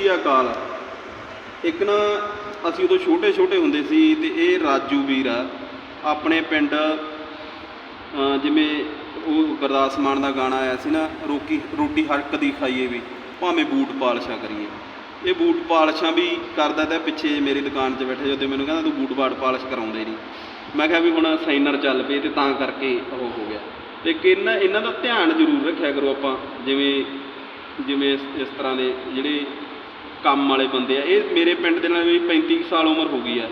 ਸ੍ਰੀ ਅਕਾਲ। ਇੱਕ ਨਾ ਅਸੀਂ ਉਦੋਂ ਛੋਟੇ ਛੋਟੇ ਹੁੰਦੇ ਸੀ ਤੇ ਇਹ ਰਾਜੂ ਵੀਰ ਆ, ਆਪਣੇ ਪਿੰਡ ਜਿਵੇਂ ਉਹ ਗੁਰਦਾਸ ਮਾਨ ਦਾ ਗਾਣਾ ਆਇਆ ਸੀ ਨਾ, ਰੋਕੀ, ਰੋਟੀ ਹਰਕ ਦੀ ਖਾਈਏ ਵੀ, ਭਾਵੇਂ ਬੂਟ ਪਾਲਸ਼ਾਂ ਕਰੀਏ। ਇਹ ਬੂਟ ਪਾਲਸ਼ਾਂ ਵੀ ਕਰਦਾ ਤਾਂ ਪਿੱਛੇ ਮੇਰੀ ਦੁਕਾਨ 'ਚ ਬੈਠੇ ਜਦੋਂ ਮੈਨੂੰ ਕਹਿੰਦਾ ਤੂੰ ਬੂਟ ਬਾਟ ਪਾਲਿਸ਼ ਕਰਾਉਂਦੇ ਨਹੀਂ। ਮੈਂ ਕਿਹਾ ਵੀ ਹੁਣ ਸਾਈਨਰ ਚੱਲ ਪਏ ਤੇ ਤਾਂ ਕਰਕੇ ਉਹ ਹੋ ਗਿਆ। ਤੇ ਕਿੰਨਾ ਇਹਨਾਂ ਦਾ ਧਿਆਨ ਜ਼ਰੂਰ ਰੱਖਿਆ ਕਰੋ ਆਪਾਂ, ਜਿਵੇਂ ਜਿਵੇਂ ਇਸ ਤਰ੍ਹਾਂ ਦੇ ਜਿਹੜੇ ਕੰਮ ਵਾਲੇ ਬੰਦੇ ਆ। ਇਹ ਮੇਰੇ ਪਿੰਡ ਦੇ ਨਾਲ ਵੀ 35 ਕੁ ਸਾਲ ਉਮਰ ਹੋ ਗਈ ਆ।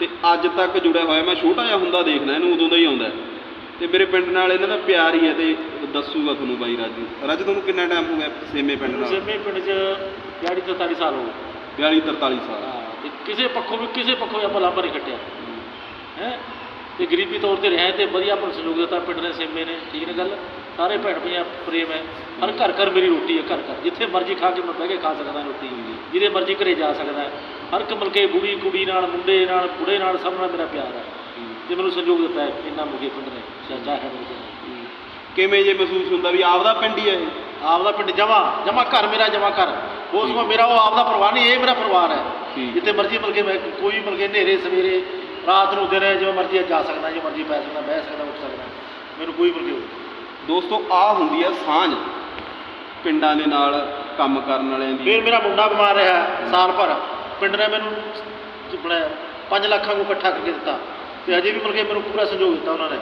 ਤੇ ਅੱਜ ਤੱਕ ਜੁੜਿਆ ਹੋਇਆ ਮੈਂ ਛੋਟਾ ਜਿਹਾ ਹੁੰਦਾ ਦੇਖਦਾ ਇਹਨੂੰ ਉਦੋਂ ਦਾ ਹੀ ਆਉਂਦਾ। ਤੇ ਮੇਰੇ ਪਿੰਡ ਨਾਲ ਇਹਨਾਂ ਦਾ ਪਿਆਰ ਹੀ ਹੈ ਤੇ ਦੱਸੂਗਾ ਤੁਹਾਨੂੰ ਬਾਈ ਰਾਜੂ। ਰਾਜੂ ਤੁਹਾਨੂੰ ਕਿੰਨਾ ਟਾਈਮ ਹੋ ਗਿਆ ਸੇਮੇ ਪਿੰਡ ਨਾਲ? ਸੇਮੇ ਪਿੰਡ 'ਚ ਦਿਹਾੜੀ 43 ਸਾਲ ਹੋ ਗਏ। 42 43 ਸਾਲ। ਤੇ ਕਿਸੇ ਪੱਖੋਂ ਵੀ ਕਿਸੇ ਪੱਖੋਂ ਆਪਾਂ ਲਾਂਭਾ ਨਹੀਂ ਕੱਟਿਆ। ਹੈ? ਤੇ ਗਰੀਬੀ ਤੌਰ ਤੇ ਰਿਹਾ ਤੇ ਵਧੀਆ ਨੂੰ ਸਹਿਯੋਗ ਦਿੱਤਾ ਪਿੰਡ ਦੇ ਸੇਮੇ ਨੇ ਠੀਕ ਨੇ ਗੱਲ? ਸਾਰੇ ਭੈਣ ਭਈਆਂ ਪ੍ਰੇਮ ਹੈ। ਹਰ ਘਰ ਘਰ ਮੇਰੀ ਰੋਟੀ ਹੈ ਘਰ ਘਰ। ਜਿੱਥੇ ਮਰਜ਼ੀ ਖਾ ਕੇ ਮੈਂ ਬਹਿ ਕੇ ਖਾ ਸਕਦਾ ਰੋਟੀ ਜਿਹਦੇ ਮਰਜ਼ੀ ਘਰੇ ਜਾ ਸਕਦਾ। ਹਰ ਇੱਕ ਮਿਲ ਕੇ ਬੁੜੀ ਕੁੜੀ ਨਾਲ ਮੁੰਡੇ ਨਾਲ ਬੁੜੇ ਨਾਲ ਸਭ ਨਾਲ ਮੇਰਾ ਪਿਆਰ ਹੈ। ਤੇ ਮੈਨੂੰ ਸਹਿਯੋਗ ਦਿੱਤਾ ਹੈ ਇੰਨਾ ਮੁਗੇ ਪਿੰਡ ਨੇ। ਚਾਚਾ ਹੈ ਮੇਰੇ ਕਿਵੇਂ ਜੇ ਮਹਿਸੂਸ ਹੁੰਦਾ ਵੀ ਆਪਦਾ ਪਿੰਡ ਹੀ ਹੈ ਇਹ? ਆਪਦਾ ਪਿੰਡ ਜਮਾ ਜਮਾ ਘਰ ਮੇਰਾ ਜਮਾ ਘਰ। ਉਸ ਵਿੱਚ ਮੇਰਾ ਉਹ ਆਪਦਾ ਪਰਿਵਾਰ ਨਹੀਂ ਇਹ ਮੇਰਾ ਪਰਿਵਾਰ ਹੈ। ਜਿੱਥੇ ਮਰਜ਼ੀ ਮਿਲ ਕੇ ਮੈਂ ਕੋਈ ਮਿਲ ਕੇ ਹਨੇਰੇ ਸਵੇਰੇ ਰਾਤ ਨੂੰ ਦਿਨੇ ਜਿਵੇਂ ਮਰਜ਼ੀ ਜਾ ਸਕਦਾ ਜਿਵੇਂ ਮਰਜ਼ੀ ਬਹਿ ਸਕਦਾ ਬਹਿ ਸਕਦਾ ਉੱਠ ਸਕਦਾ। ਮੈਨੂੰ ਕੋਈ ਮਿਲ ਕੇ ਦੋਸਤੋ ਆ ਹੁੰਦੀ ਹੈ ਸਾਂਝ। ਪਿੰਡਾਂ ਦੇ ਨਾਲ ਕੰਮ ਕਰਨ ਵਾਲਿਆਂ ਦੀ। ਫਿਰ ਮੇਰਾ ਮੁੰਡਾ ਬਿਮਾਰ ਰਿਹਾ ਸਾਲ ਭਰ। ਪਿੰਡ ਨੇ ਮੈਨੂੰ ਆਪਣਾ 5 ਲੱਖਾਂ ਨੂੰ ਇਕੱਠਾ ਕਰਕੇ ਦਿੱਤਾ ਤੇ ਅਜੇ ਵੀ ਮਿਲ ਕੇ ਮੈਨੂੰ ਪੂਰਾ ਸਹਿਯੋਗ ਦਿੱਤਾ ਉਹਨਾਂ ਨੇ।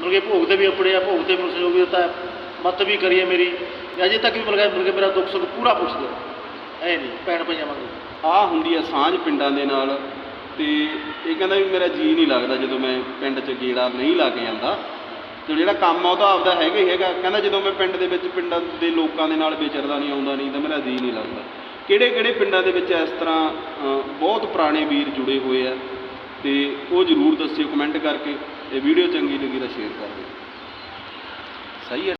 ਮਿਲ ਕੇ ਭੋਗ ਤੇ ਵੀ ਆਪਣੇ ਆ ਭੋਗ ਤੇ ਮੈਨੂੰ ਸਹਿਯੋਗ ਦਿੱਤਾ। ਮਤ ਵੀ ਕਰੀਏ ਮੇਰੀ। ਤੇ ਅਜੇ ਤੱਕ ਵੀ ਮਿਲ ਕੇ ਮੇਰਾ ਦੁੱਖ ਸੁੱਖ ਪੂਰਾ ਪੁੱਛਦੇ ਐ ਨਹੀਂ ਭੈਣ ਭਾਈਆਂ ਵਾਂਗੂ। ਆ ਹੁੰਦੀ ਹੈ ਸਾਂਝ ਪਿੰਡਾਂ ਦੇ ਨਾਲ। ਤੇ ਇਹ ਕਹਿੰਦਾ ਵੀ ਮੇਰਾ ਜੀ ਨਹੀਂ ਲੱਗਦਾ ਜਦੋਂ ਮੈਂ ਪਿੰਡ 'ਚ ਗੇੜਾ ਨਹੀਂ ਲਾ ਕੇ ਜਾਂਦਾ। ਤੇ ਜਿਹੜਾ ਕੰਮ ਆ, ਉਹ ਤਾਂ ਆਪਦਾ ਹੈਗਾ ਹੀ ਹੈਗਾ। ਕਹਿੰਦਾ ਜਦੋਂ ਮੈਂ ਪਿੰਡ ਦੇ ਵਿੱਚ, ਪਿੰਡਾਂ ਦੇ ਲੋਕਾਂ ਦੇ ਨਾਲ ਵਿਚਰਦਾ ਨਹੀਂ, ਆਉਂਦਾ ਨਹੀਂ, ਤਾਂ ਮੇਰਾ ਜੀ ਨਹੀਂ ਲੱਗਦਾ। ਕਿਹੜੇ ਕਿਹੜੇ ਪਿੰਡਾਂ ਦੇ ਵਿੱਚ ਇਸ ਤਰ੍ਹਾਂ ਬਹੁਤ ਪੁਰਾਣੇ ਵੀਰ ਜੁੜੇ ਹੋਏ ਆ, ਤੇ ਉਹ ਜਰੂਰ ਦੱਸਿਓ ਕਮੈਂਟ ਕਰਕੇ, ਇਹ ਵੀਡੀਓ ਚੰਗੀ ਲੱਗੀ ਤਾਂ ਸ਼ੇਅਰ ਕਰ ਦਿਓ। ਸਹੀ ਹੈ।